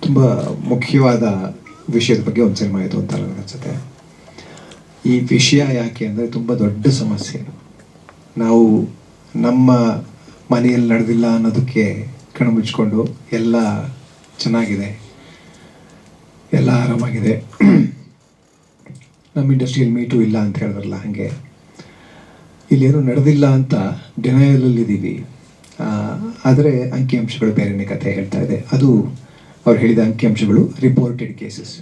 ತುಂಬ ಮುಖ್ಯವಾದ ವಿಷಯದ ಬಗ್ಗೆ ಒಂದು ಸಿನಿಮಾ ಇದು ಅಂತ ನನಗೆ ಅನ್ಸುತ್ತೆ. ಈ ವಿಷಯ ಯಾಕೆ ಅಂದರೆ ತುಂಬ ದೊಡ್ಡ ಸಮಸ್ಯೆ ನಾವು ನಮ್ಮ ಮನೆಯಲ್ಲಿ ನಡೆದಿಲ್ಲ ಅನ್ನೋದಕ್ಕೆ ಕಣ್ಮುಚ್ಕೊಂಡು ಎಲ್ಲ ಚೆನ್ನಾಗಿದೆ. ಎಲ್ಲ ಆರಾಮಾಗಿದೆ. ನಮ್ಮ ಇಂಡಸ್ಟ್ರಿಯಲ್ಲಿ ಮೀಟು ಇಲ್ಲ ಅಂತ ಹೇಳಿದ್ರಲ್ಲ ಹಾಗೆ. ಇಲ್ಲೇನು ನಡೆದಿಲ್ಲ ಅಂತ ಡಿನಯಲಲ್ಲಿದ್ದೀವಿ ಆದರೆ ಅಂಕಿಅಂಶಗಳು ಬೇರೆಯೇ ಕಥೆ ಹೇಳ್ತಾ ಇದೆ. ಅದು ಅವ್ರು ಹೇಳಿದ ಅಂಕಿಅಂಶಗಳು ರಿಪೋರ್ಟೆಡ್ ಕೇಸಸ್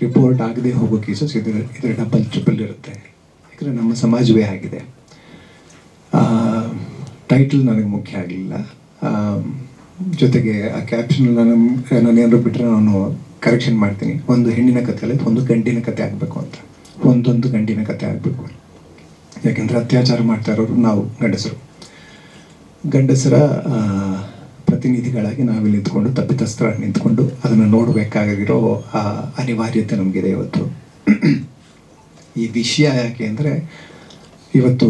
ರಿಪೋರ್ಟ್ ಆಗದೆ ಹೋಗೋ ಕೇಸಸ್ ಇದರ ಇದರ ಡಬಲ್ ಟ್ರಿಪಲ್ ಇರುತ್ತೆ. ಯಾಕಂದರೆ ನಮ್ಮ ಸಮಾಜವೇ ಆಗಿದೆ. ಟೈಟಲ್ ನನಗೆ ಮುಖ್ಯ ಆಗಲಿಲ್ಲ. ಜೊತೆಗೆ ಆ ಕ್ಯಾಪ್ಷನ್ ನಾನು ನಾನು ಬಿಟ್ಟರೆ ನಾನು ಕರೆಕ್ಷನ್ ಮಾಡ್ತೀನಿ. ಒಂದು ಹೆಣ್ಣಿನ ಕಥೆಯಲ್ಲಿ ಒಂದು ಗಂಡಿನ ಕಥೆ ಆಗಬೇಕು ಅಂತ. ಒಂದೊಂದು ಗಂಡಿನ ಕಥೆ ಆಗಬೇಕು. ಯಾಕೆಂದರೆ ಅತ್ಯಾಚಾರ ಮಾಡ್ತಾ ಇರೋರು ನಾವು ಗಂಡಸರು. ಗಂಡಸರ ಪ್ರತಿನಿಧಿಗಳಾಗಿ ನಾವಿಲ್ಲಿ ನಿಂತ್ಕೊಂಡು ತಪ್ಪಿತಸ್ತ್ರ ನಿಂತ್ಕೊಂಡು ಅದನ್ನು ನೋಡಬೇಕಾಗಿರೋ, ಆ, ಅನಿವಾರ್ಯತೆ ನಮಗಿದೆ ಇವತ್ತು. ಈ ವಿಷಯ ಯಾಕೆ ಅಂದರೆ, ಇವತ್ತು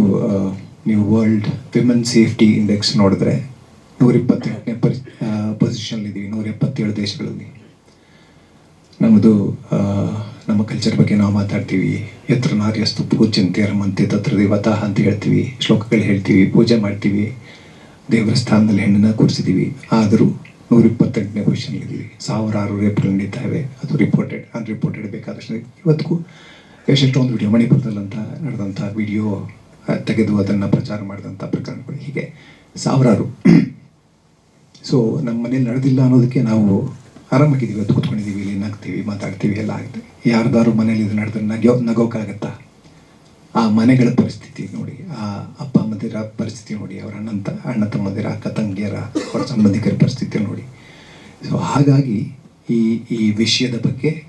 ನೀವು ವರ್ಲ್ಡ್ ವಿಮೆನ್ ಸೇಫ್ಟಿ ಇಂಡೆಕ್ಸ್ ನೋಡಿದ್ರೆ ನೂರ ಇಪ್ಪತ್ತೆಂಟನೇ ಪರಿ ಪೊಸಿಷನ್ಲಿದ್ದೀವಿ ನೂರ ಎಪ್ಪತ್ತೇಳು ದೇಶಗಳಲ್ಲಿ. ನಮ್ಮದು ನಮ್ಮ ಕಲ್ಚರ್ ಬಗ್ಗೆ ನಾವು ಮಾತಾಡ್ತೀವಿ. ಎತ್ರ ನಾರ್ಯಸ್ತು ಪೂಜ್ಯಂತೆ ರಮಂತೆ ತತ್ರ ದೇವತಾ ಅಂತ ಹೇಳ್ತೀವಿ, ಶ್ಲೋಕಗಳು ಹೇಳ್ತೀವಿ, ಪೂಜೆ ಮಾಡ್ತೀವಿ. ದೇವರ ಸ್ಥಾನದಲ್ಲಿ ಹೆಣ್ಣನ್ನ ಕೂರಿಸಿದ್ದೀವಿ. ಆದರೂ ನೂರ ಇಪ್ಪತ್ತೆಂಟನೇ ಪೊಸಿಷನ್ಲಿದ್ದೀವಿ ಸಾವಿರಾರು ರೇಪ್ಗಳು ನಡೀತಾವೆ ಅದು ರಿಪೋರ್ಟೆಡ್ ಅನ್ರಿಪೋರ್ಟೆಡ್ ಬೇಕಾದಷ್ಟು. ಇವತ್ತಿಗೂ ಎಷ್ಟೆಷ್ಟೊಂದು ವಿಡಿಯೋ ಮಣಿಪುರದಲ್ಲಂತ ನಡೆದಂಥ ವಿಡಿಯೋ ತೆಗೆದು ಅದನ್ನು ಪ್ರಚಾರ ಮಾಡಿದಂಥ ಪ್ರಕರಣಗಳು ಹೀಗೆ. ಸಾವಿರಾರು. ಸೊ ನಮ್ಮ ಮನೇಲಿ ನಡೆದಿಲ್ಲ ಅನ್ನೋದಕ್ಕೆ ನಾವು ಆರಾಮಾಗಿದ್ದೀವಿ. ಇವತ್ತು ಕೂತ್ಕೊಂಡಿದ್ದೀವಿ, ಇಲ್ಲಿ ನಗ್ತೀವಿ, ಮಾತಾಡ್ತೀವಿ, ಎಲ್ಲ ಆಗುತ್ತೆ. ಯಾರ್ದಾರು ಮನೇಲಿ ಇದು ನಡೆದ್ರೆ ನಗೋ ನಗೋಕ್ಕಾಗತ್ತಾ ಆ ಮನೆಗಳ ಪರಿಸ್ಥಿತಿ ನೋಡಿ ಆ ಅಪ್ಪ ಪರಿಸ್ಥಿತಿ ನೋಡಿ, ಅವರ ಅಣ್ಣ ತ ಅಣ್ಣ ತಮ್ಮದಿರ, ಅಕ್ಕ ತಂಗಿಯರ, ಅವರ ಸಂಬಂಧಿಕರ ಪರಿಸ್ಥಿತಿ ನೋಡಿ. ಸೊ ಹಾಗಾಗಿ ಈ ಈ ವಿಷಯದ ಬಗ್ಗೆ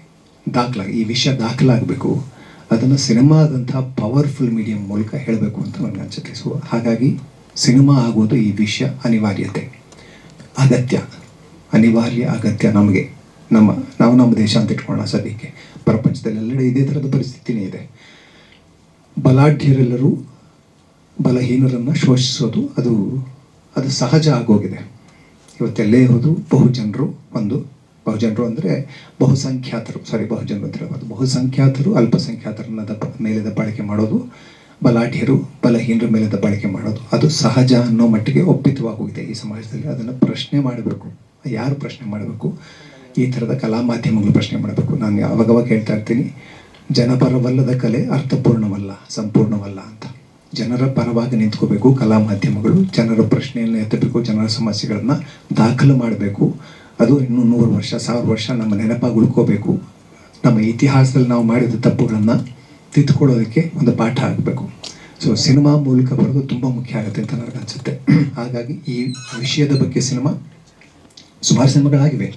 ದಾಖಲಾಗಿ, ಈ ವಿಷಯ ದಾಖಲಾಗಬೇಕು. ಅದನ್ನು ಸಿನಿಮಾದಂಥ ಪವರ್ಫುಲ್ ಮೀಡಿಯಂ ಮೂಲಕ ಹೇಳಬೇಕು ಅಂತ ನನಗೆ ಅನಿಸುತ್ತೆ. ಸೊ ಹಾಗಾಗಿ ಸಿನಿಮಾ ಆಗೋದು ಈ ವಿಷಯ ಅನಿವಾರ್ಯತೆ. ಅಗತ್ಯ. ಅನಿವಾರ್ಯ ಅಗತ್ಯ ನಮಗೆ. ನಮ್ಮ, ನಾವು ನಮ್ಮ ದೇಶ ಅಂತ ಇಟ್ಕೊಳ್ಳೋಣ ಸದ್ಯಕ್ಕೆ. ಪ್ರಪಂಚದಲ್ಲೆಲ್ಲೆಡೆ ಇದೇ ಥರದ ಪರಿಸ್ಥಿತಿನೇ ಇದೆ. ಬಲಾಢ್ಯರೆಲ್ಲರೂ ಬಲಹೀನರನ್ನು ಶೋಷಿಸೋದು, ಅದು ಅದು ಸಹಜ ಆಗೋಗಿದೆ. ಇವತ್ತೆಲ್ಲೇ ಹೋದು ಬಹುಜನರು ಒಂದು. ಬಹುಜನರು ಅಂದರೆ ಬಹುಸಂಖ್ಯಾತರು. ಸಾರಿ ಬಹುಜನರು ಅಂತ ಹೇಳ್ಬೋದು ಬಹುಸಂಖ್ಯಾತರು, ಅಲ್ಪಸಂಖ್ಯಾತರನ್ನ ದಬ್ಬ ಮೇಲೆ ದಬ್ಬಾಳಿಕೆ ಮಾಡೋದು. ಬಲಾಢ್ಯರು, ಬಲಹೀನರ ಮೇಲೆ ದಬ್ಬಾಳಿಕೆ ಮಾಡೋದು. ಅದು ಸಹಜ ಅನ್ನೋ ಮಟ್ಟಿಗೆ ಒಪ್ಪಿತವಾಗೋಗಿದೆ ಈ ಸಮಾಜದಲ್ಲಿ. ಅದನ್ನು ಪ್ರಶ್ನೆ ಮಾಡಬೇಕು. ಯಾರು ಪ್ರಶ್ನೆ ಮಾಡಬೇಕು? ಈ ಥರದ ಕಲಾ ಮಾಧ್ಯಮಗಳು ಪ್ರಶ್ನೆ ಮಾಡಬೇಕು. ನಾನು ಯಾವಾಗವಾಗ ಹೇಳ್ತಾ ಇರ್ತೀನಿ, ಜನಪರವಲ್ಲದ ಕಲೆ ಅರ್ಥಪೂರ್ಣವಲ್ಲ, ಸಂಪೂರ್ಣವಲ್ಲ ಅಂತ. ಜನರ ಪರವಾಗಿ ನಿಂತ್ಕೋಬೇಕು, ಕಲಾ ಮಾಧ್ಯಮಗಳು ಜನರ ಪ್ರಶ್ನೆಯನ್ನು ಎತ್ತಬೇಕು, ಜನರ ಸಮಸ್ಯೆಗಳನ್ನು ದಾಖಲು ಮಾಡಬೇಕು. ಅದು ಇನ್ನೂ ನೂರು ವರ್ಷ, ಸಾವಿರ ವರ್ಷ ನಮ್ಮ ನೆನಪಾಗಿ ಉಳ್ಕೋಬೇಕು. ನಮ್ಮ ಇತಿಹಾಸದಲ್ಲಿ ನಾವು ಮಾಡಿದ ತಪ್ಪುಗಳನ್ನು ತಿದ್ದುಕೊಳ್ಳೋದಕ್ಕೆ ಒಂದು ಪಾಠ ಆಗಬೇಕು. ಸೊ ಸಿನಿಮಾ ಮೂಲಕ ಬರೋದು ತುಂಬ ಮುಖ್ಯ ಆಗುತ್ತೆ ಅಂತ ನನಗೆ ಅನಿಸುತ್ತೆ. ಹಾಗಾಗಿ ಈ ವಿಷಯದ ಬಗ್ಗೆ ಸಿನಿಮಾ ಸುಮಾರು ಸಿನಿಮಾಗಳಾಗಿವೆ.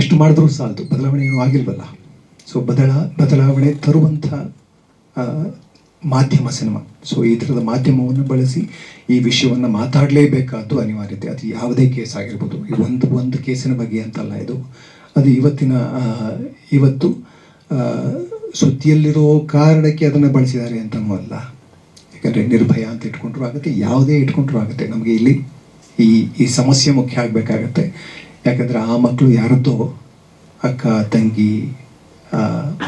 ಎಷ್ಟು ಮಾಡಿದ್ರೂ ಸಾಲದು, ಬದಲಾವಣೆ ಏನೂ ಆಗಿಲ್ವಲ್ಲ. ಸೊ ಬದಲ ಬದಲಾವಣೆ ತರುವಂಥ ಮಾಧ್ಯಮ ಸಿನಿಮಾ. ಸೊ ಈ ಥರದ ಮಾಧ್ಯಮವನ್ನು ಬಳಸಿ ಈ ವಿಷಯವನ್ನು ಮಾತಾಡಲೇಬೇಕಾದ್ದು ಅನಿವಾರ್ಯತೆ. ಅದು ಯಾವುದೇ ಕೇಸ್ ಆಗಿರ್ಬೋದು. ಒಂದು ಒಂದು ಕೇಸಿನ ಬಗ್ಗೆ ಅಂತಲ್ಲ ಇದು. ಅದು ಇವತ್ತಿನ ಇವತ್ತು ಸುದ್ದಿಯಲ್ಲಿರೋ ಕಾರಣಕ್ಕೆ ಅದನ್ನು ಬಳಸಿದ್ದಾರೆ ಅಂತನೂ ಅಲ್ಲ. ಯಾಕಂದರೆ ನಿರ್ಭಯ ಅಂತ ಇಟ್ಕೊಂಡ್ರೂ ಆಗುತ್ತೆ. ಯಾವುದೇ ಇಟ್ಕೊಂಡ್ರೂ ಆಗುತ್ತೆ. ನಮಗೆ ಇಲ್ಲಿ ಈ ಈ ಸಮಸ್ಯೆ ಮುಖ್ಯ ಆಗಬೇಕಾಗತ್ತೆ. ಯಾಕಂದರೆ ಆ ಮಕ್ಕಳು ಯಾರದ್ದೋ, ಅಕ್ಕ, ತಂಗಿ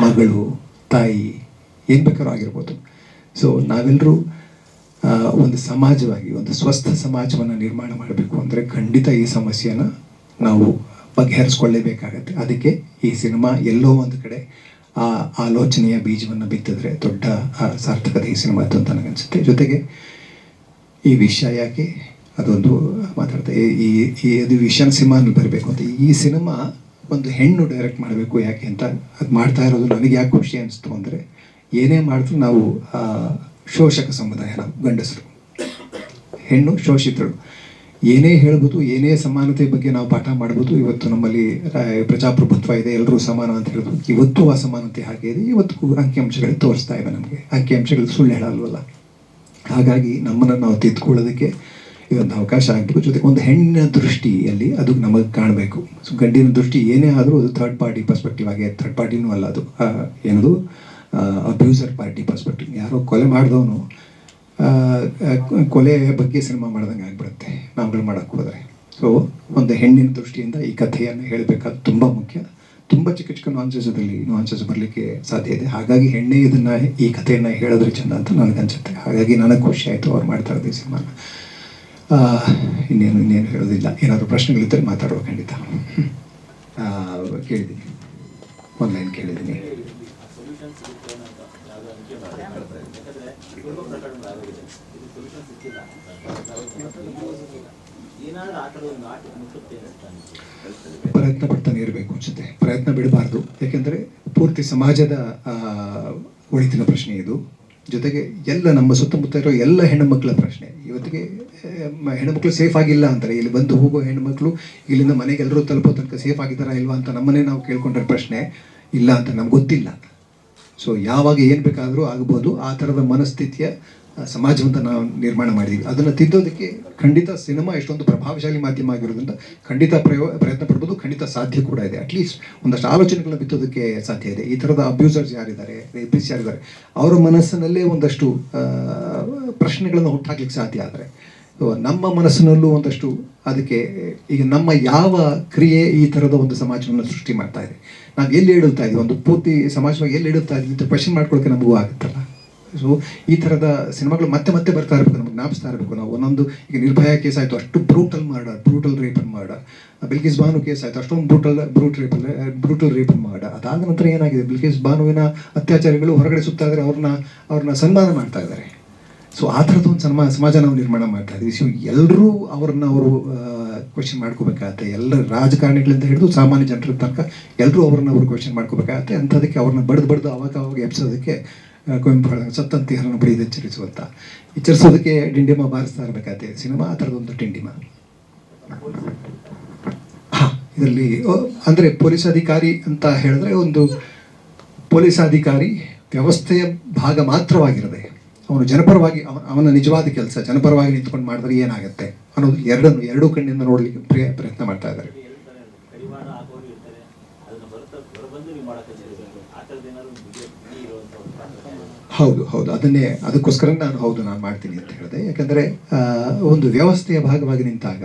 ಮಗಳು, ತಾಯಿ, ಏನು ಬೇಕಾದ್ರೂ ಆಗಿರ್ಬೋದು. ಸೊ ನಾವೆಲ್ಲರೂ ಒಂದು ಸಮಾಜವಾಗಿ, ಒಂದು ಸ್ವಸ್ಥ ಸಮಾಜವನ್ನು ನಿರ್ಮಾಣ ಮಾಡಬೇಕು ಅಂದರೆ ಖಂಡಿತ ಈ ಸಮಸ್ಯೆನ ನಾವು ಬಗೆಹರಿಸ್ಕೊಳ್ಳೇಬೇಕಾಗತ್ತೆ. ಅದಕ್ಕೆ ಈ ಸಿನಿಮಾ ಎಲ್ಲೋ ಒಂದು ಕಡೆ, ಆ ಆಲೋಚನೆಯ ಬೀಜವನ್ನು ಬಿತ್ತಿದ್ರೆ ದೊಡ್ಡ ಸಾರ್ಥಕತೆ ಈ ಸಿನಿಮಾ ಅಂತ ನನಗನ್ಸುತ್ತೆ. ಜೊತೆಗೆ, ಈ ವಿಷಯ ಯಾಕೆ, ಅದೊಂದು ಮಾತಾಡ್ತಾ, ಈ ಈ ಅದು ವಿಷನ್ ಸಿನಿಮಾ ಬರಬೇಕು ಅಂತ. ಈ ಸಿನಿಮಾ ಒಂದು ಹೆಣ್ಣು ಡೈರೆಕ್ಟ್ ಮಾಡಬೇಕು ಯಾಕೆ ಅಂತ, ಅದು ಮಾಡ್ತಾ ಇರೋದು ನನಗೆ ಯಾಕೆ ಖುಷಿ ಅನಿಸ್ತು ಅಂದರೆ ಏನೇ ಮಾಡಿದ್ರು ನಾವು ಶೋಷಕ ಸಮುದಾಯ ನಾವು ಗಂಡಸರು. ಹೆಣ್ಣು ಶೋಷಿತರು. ಏನೇ ಹೇಳ್ಬೋದು, ಏನೇ ಸಮಾನತೆ ಬಗ್ಗೆ ನಾವು ಪಾಠ ಮಾಡ್ಬೋದು, ಇವತ್ತು ನಮ್ಮಲ್ಲಿ ಪ್ರಜಾಪ್ರಭುತ್ವ ಇದೆ ಎಲ್ಲರೂ ಸಮಾನ ಅಂತ ಹೇಳ್ಬೋದು. ಇವತ್ತು ಅಸಮಾನತೆ ಹಾಗೆ ಇದೆ, ಇವತ್ತು ಅಂಕಿಅಂಶಗಳು ತೋರಿಸ್ತಾ ಇವೆ ನಮಗೆ. ಅಂಕಿಅಂಶಗಳು ಸುಳ್ಳು ಹೇಳಲ್ವಲ್ಲ. ಹಾಗಾಗಿ ನಮ್ಮನ್ನು ನಾವು ತಿದ್ಕೊಳ್ಳೋದಕ್ಕೆ ಇದೊಂದು ಅವಕಾಶ ಆಗಬೇಕು. ಜೊತೆಗೆ ಒಂದು ಹೆಣ್ಣಿನ ದೃಷ್ಟಿಯಲ್ಲಿ ಅದು ನಮಗೆ ಕಾಣಬೇಕು. ಸೊ, ಗಂಡಿನ ದೃಷ್ಟಿ ಏನೇ ಆದರೂ ಅದು ಥರ್ಡ್ ಪಾರ್ಟಿ ಪರ್ಸ್ಪೆಕ್ಟಿವ್ ಆಗಿ ಥರ್ಡ್ ಪಾರ್ಟಿನೂ ಅಲ್ಲ ಅದು. ಏನದು? ಅಬ್ಯೂಸರ್ ಪಾರ್ಟಿ ಪರ್ಸ್ಪೆಕ್ಟಿವ್ ಯಾರೋ ಕೊಲೆ ಮಾಡಿದವನು ಕೊಲೆ ಬಗ್ಗೆ ಸಿನಿಮಾ ಮಾಡ್ದಂಗೆ ಆಗ್ಬಿಡುತ್ತೆ. ನಾವುಗಳು ಮಾಡೋಕ್ಕೆ ಹೋದರೆ. ಸೊ ಒಂದು ಹೆಣ್ಣಿನ ದೃಷ್ಟಿಯಿಂದ ಈ ಕಥೆಯನ್ನು ಹೇಳಬೇಕಾದ ತುಂಬ ಮುಖ್ಯ. ತುಂಬ ಚಿಕ್ಕ ಚಿಕ್ಕ ನಾನ್ಸೆಸದಲ್ಲಿ ನಾನ್ಸಸ್ ಬರಲಿಕ್ಕೆ ಸಾಧ್ಯ ಇದೆ. ಹಾಗಾಗಿ ಹೆಣ್ಣೆ ಇದನ್ನು, ಈ ಕಥೆಯನ್ನು ಹೇಳಿದ್ರೆ ಚೆಂದ ಅಂತ ನನಗನ್ಸುತ್ತೆ. ಹಾಗಾಗಿ ನನಗೆ ಖುಷಿ ಆಯಿತು ಅವ್ರು ಮಾಡ್ತಾ ಇರೋದು ಈ ಸಿನಿಮಾನ. ಇನ್ನೇನು ಇನ್ನೇನು ಹೇಳೋದಿಲ್ಲ. ಏನಾದರೂ ಪ್ರಶ್ನೆಗಳಿದ್ದರೆ ಮಾತಾಡುವ ಖಂಡಿತ. ಕೇಳಿದ್ದೀನಿ. ಒಂದು ಲೈನ್ ಕೇಳಿದ್ದೀನಿ. ಪ್ರಯತ್ನ ಪಡ್ತಾನೆ ಇರಬೇಕು ಅನ್ಸುತ್ತೆ. ಪ್ರಯತ್ನ ಬಿಡಬಾರ್ದು. ಯಾಕೆಂದರೆ ಪೂರ್ತಿ ಸಮಾಜದ ಒಳಿತಿನ ಪ್ರಶ್ನೆ ಇದು. ಜೊತೆಗೆ ಎಲ್ಲ ನಮ್ಮ ಸುತ್ತಮುತ್ತ ಇರೋ ಎಲ್ಲ ಹೆಣ್ಣುಮಕ್ಕಳ ಪ್ರಶ್ನೆ. ಇವತ್ತಿಗೆ ಹೆಣ್ಣುಮಕ್ಕಳು ಸೇಫ್ ಆಗಿಲ್ಲ ಅಂತಾರೆ. ಇಲ್ಲಿ ಬಂದು ಹೋಗೋ ಹೆಣ್ಣುಮಕ್ಳು ಇಲ್ಲಿಂದ ಮನೆಗೆ ಎಲ್ಲರೂ ತಲುಪೋ ತನಕ ಸೇಫ್ ಆಗಿದ್ದಾರಾ ಇಲ್ವಾ ಅಂತ ನಮ್ಮನ್ನೇ ನಾವು ಕೇಳ್ಕೊಂಡ್ರೆ ಪ್ರಶ್ನೆ ಇಲ್ಲ ಅಂತ ನಮ್ಗೆ ಗೊತ್ತಿಲ್ಲ. ಸೊ ಯಾವಾಗ ಏನು ಬೇಕಾದರೂ ಆಗ್ಬೋದು. ಆ ಥರದ ಮನಸ್ಥಿತಿಯ ಸಮಾಜವಂತ ನಾವು ನಿರ್ಮಾಣ ಮಾಡಿದ್ದೀವಿ ಅದನ್ನು ತಿದ್ದೋದಕ್ಕೆ ಖಂಡಿತ ಸಿನಿಮಾ ಎಷ್ಟೊಂದು ಪ್ರಭಾವಶಾಲಿ ಮಾಧ್ಯಮ ಆಗಿರೋದ್ರಿಂದ ಖಂಡಿತ ಪ್ರಯೋ, ಪ್ರಯತ್ನ ಪಡ್ಬೋದು. ಖಂಡಿತ ಸಾಧ್ಯ ಕೂಡ ಇದೆ. ಅಟ್ಲೀಸ್ಟ್ ಒಂದಷ್ಟು ಆಲೋಚನೆಗಳನ್ನ ಬಿತ್ತೋದಕ್ಕೆ ಸಾಧ್ಯ ಇದೆ. ಈ ಥರದ ಅಬ್ಯೂಸರ್ಸ್ ಯಾರಿದ್ದಾರೆ ರೇಪಿಸ್ ಯಾರಿದ್ದಾರೆ, ಅವರ ಮನಸ್ಸಿನಲ್ಲೇ ಒಂದಷ್ಟು ಪ್ರಶ್ನೆಗಳನ್ನು ಹುಟ್ಟಾಕ್ಲಿಕ್ಕೆ ಸಾಧ್ಯ ಆದರೆ. ನಮ್ಮ ಮನಸ್ಸಿನಲ್ಲೂ ಒಂದಷ್ಟು ಅದಕ್ಕೆ, ಈಗ ನಮ್ಮ ಯಾವ ಕ್ರಿಯೆ ಈ ಥರದ ಒಂದು ಸಮಾಜವನ್ನು ಸೃಷ್ಟಿ ಮಾಡ್ತಾ ಇದೆ? ನಾವು ಎಲ್ಲಿ ಇಡುತ್ತಾ ಇದ್ದೀವಿ ಒಂದು ಪೂರ್ತಿ ಸಮಾಜವಾಗಿ ಎಲ್ಲಿ ಇಡುತ್ತಾ ಇದ್ದೀವಿ ಅಂತ ಕ್ವಶನ್ ಮಾಡ್ಕೊಳ್ಳೋಕೆ ನಮಗೂ ಆಗುತ್ತಲ್ಲ. ಸೊ ಈ ಥರದ ಸಿನಿಮಾಗಳು ಮತ್ತೆ ಮತ್ತೆ ಬರ್ತಾ ಇರಬೇಕು, ನಮಗೆ ಜ್ಞಾಪಿಸ್ತಾ ಇರಬೇಕು. ನಾವು ಒಂದೊಂದು, ಈಗ ನಿರ್ಭಯ ಕೇಸ್ ಆಯಿತು, ಅಷ್ಟು ಬ್ರೂಟಲ್ ಮರ್ಡರ್ ಬ್ರೂಟಲ್ ರೇಪ್ ಮಾಡ. ಬಿಲ್ಕಿಸ್ ಬಾನು ಕೇಸ್ ಆಯಿತು, ಅಷ್ಟೊಂದು brutal brute rape brutal rape ಮಾಡ. ಅದಾದ ನಂತರ ಏನಾಗಿದೆ? ಬಿಲ್ಕಿಸ್ ಬಾನುವಿನ ಅತ್ಯಾಚಾರಿಗಳು ಹೊರಗಡೆ ಸುತ್ತಾದರೆ ಅವ್ರನ್ನ ಅವ್ರನ್ನ ಸನ್ಮಾನ ಮಾಡ್ತಾ ಇದ್ದಾರೆ. ಸೊ ಆ ಥರದ್ದು ಒಂದು ಸನ್ಮಾ ಸಮಾಜ ನಾವು ನಿರ್ಮಾಣ ಮಾಡ್ತಾ ಇದ್ದೀವಿ. ಸೊ ಎಲ್ಲರೂ ಅವ್ರನ್ನ ಅವರು ಕ್ವಶನ್ ಮಾಡ್ಕೋಬೇಕಾಗತ್ತೆ. ಎಲ್ಲ ರಾಜಕಾರಣಿಗಳಿಂದ ಹಿಡಿದು ಸಾಮಾನ್ಯ ಜನರ ತನಕ ಎಲ್ಲರೂ ಅವ್ರನ್ನ ಅವರು ಕ್ವಶನ್ ಮಾಡ್ಕೋಬೇಕಾಗತ್ತೆ. ಅಂಥದಕ್ಕೆ ಅವ್ರನ್ನ ಬಡ್ದು ಬಡ್ದು ಅವಾಗ ಅವಾಗ ಎಬ್ಸೋದಕ್ಕೆ ಕುವೆಂಪು ಹೇಳಿದ ಸತ್ತಂತಿ ಹರನ್ನು ಬಡಿದು ಎಚ್ಚರಿಸುವಂತ. ಎಚ್ಚರಿಸೋದಕ್ಕೆ ಡಿಂಡಿಮ ಬಾರಿಸ್ತಾ ಇರಬೇಕಾಗತ್ತೆ ಸಿನಿಮಾ, ಆ ಥರದೊಂದು ಡಿಂಡಿಮ. ಹಾಂ, ಇದರಲ್ಲಿ ಅಂದರೆ ಪೊಲೀಸ್ ಅಧಿಕಾರಿ ಅಂತ ಹೇಳಿದ್ರೆ ಒಂದು ಪೊಲೀಸ್ ಅಧಿಕಾರಿ ವ್ಯವಸ್ಥೆಯ ಭಾಗ ಮಾತ್ರವಾಗಿರದೆ ಅವನು ಜನಪರವಾಗಿ ಅವನ ನಿಜವಾದ ಕೆಲಸ, ಜನಪರವಾಗಿ ನಿಂತ್ಕೊಂಡು ಮಾಡಿದ್ರೆ ಏನಾಗುತ್ತೆ? ಅನ್ನೋದು ಎರಡನ್ನು, ಎರಡೂ ಕಣ್ಣಿಂದ ನೋಡಲಿಕ್ಕೆ ಪ್ರಯ, ಪ್ರಯತ್ನ ಮಾಡ್ತಾ ಇದ್ದಾರೆ. ಹೌದು ಹೌದು. ಅದನ್ನೇ, ಅದಕ್ಕೋಸ್ಕರ ನಾನು ಹೌದು, ನಾನು ಮಾಡ್ತೀನಿ ಅಂತ ಹೇಳಿದೆ. ಯಾಕಂದರೆ ಒಂದು ವ್ಯವಸ್ಥೆಯ ಭಾಗವಾಗಿ ನಿಂತಾಗ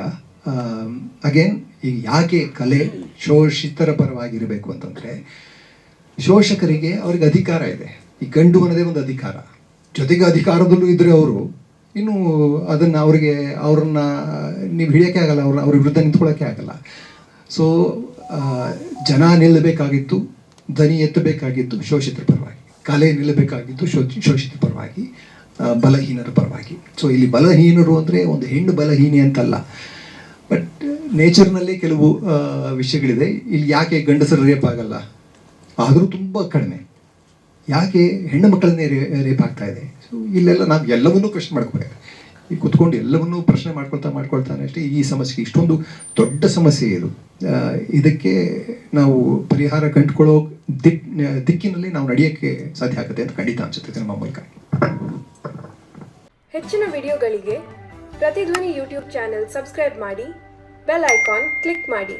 ಅಗೇನ್ ಈಗ ಯಾಕೆ ಕಲೆ ಶೋಷಿತರ ಪರವಾಗಿರಬೇಕು ಅಂತಂದರೆ, ಶೋಷಕರಿಗೆ ಅವ್ರಿಗೆ ಅಧಿಕಾರ ಇದೆ. ಈ ಗಂಡು ಅನ್ನೋದೇ ಒಂದು ಅಧಿಕಾರ. ಜೊತೆಗೆ ಅಧಿಕಾರದಲ್ಲೂ ಇದ್ದರೆ ಅವರು, ಇನ್ನು ಅದನ್ನು ಅವರಿಗೆ, ಅವ್ರನ್ನ ನೀವು ಹಿಡಿಯೋಕ್ಕೆ ಆಗಲ್ಲ, ಅವ್ರನ್ನ ಅವ್ರ ವಿರುದ್ಧ ನಿಂತ್ಕೊಳ್ಳೋಕ್ಕೆ ಆಗಲ್ಲ. ಸೊ ಜನ ನಿಲ್ಲಬೇಕಾಗಿತ್ತು ದನಿ ಎತ್ತಬೇಕಾಗಿತ್ತು ಶೋಷಿತರ ಪರವಾಗಿ, ಕಲೆ ನಿಲ್ಲಬೇಕಾಗಿತ್ತು ಶೋಷಿತ ಪರವಾಗಿ ಬಲಹೀನರ ಪರವಾಗಿ. ಸೊ ಇಲ್ಲಿ ಬಲಹೀನರು ಅಂದರೆ ಒಂದು ಹೆಣ್ಣು ಬಲಹೀನಿ ಅಂತಲ್ಲ. ಬಟ್ ನೇಚರ್ನಲ್ಲಿ ಕೆಲವು ವಿಷಯಗಳಿದೆ. ಇಲ್ಲಿ ಯಾಕೆ ಗಂಡಸರು ರೇಪ್ ಆಗಲ್ಲ? ಆದರೂ ತುಂಬ ಕಡಿಮೆ. ಯಾಕೆ ಹೆಣ್ಣು ಮಕ್ಕಳನ್ನೇ ರೇ, ರೇಪ್ ಆಗ್ತಾ ಇದೆ? ಸೊ ಇಲ್ಲೆಲ್ಲ ನಾವು ಎಲ್ಲವನ್ನೂ ಪ್ರಶ್ನೆ ಮಾಡ್ಕೋಬೇಕು ಈ ಕುತ್ಕೊಂಡು ಎಲ್ಲವನ್ನೂ ಪ್ರಶ್ನೆ ಮಾಡ್ಕೊಳ್ತಾ ಮಾಡ್ಕೊಳ್ತಾನೆ ಅಷ್ಟೇ, ಈ ಸಮಸ್ಯೆ ಇಷ್ಟೊಂದು ದೊಡ್ಡ ಸಮಸ್ಯೆ ಇದು. ಇದಕ್ಕೆ ನಾವು ಪರಿಹಾರ ಕಂಡುಕೊಳ್ಳೋ ದಿಕ್, ದಿಕ್ಕಿನಲ್ಲಿ ನಾವು ನಡೆಯೋಕ್ಕೆ ಸಾಧ್ಯ ಆಗುತ್ತೆ ಅಂತ ಖಂಡಿತ ಅನ್ಸುತ್ತೆ ನಮ್ಮ ಮೂಲಕ. ಹೆಚ್ಚಿನ ವಿಡಿಯೋಗಳಿಗೆ ಪ್ರತಿಧ್ವನಿ ಯೂಟ್ಯೂಬ್ ಚಾನೆಲ್ ಸಬ್ಸ್ಕ್ರೈಬ್ ಮಾಡಿ, ಬೆಲ್ ಐಕಾನ್ ಕ್ಲಿಕ್ ಮಾಡಿ.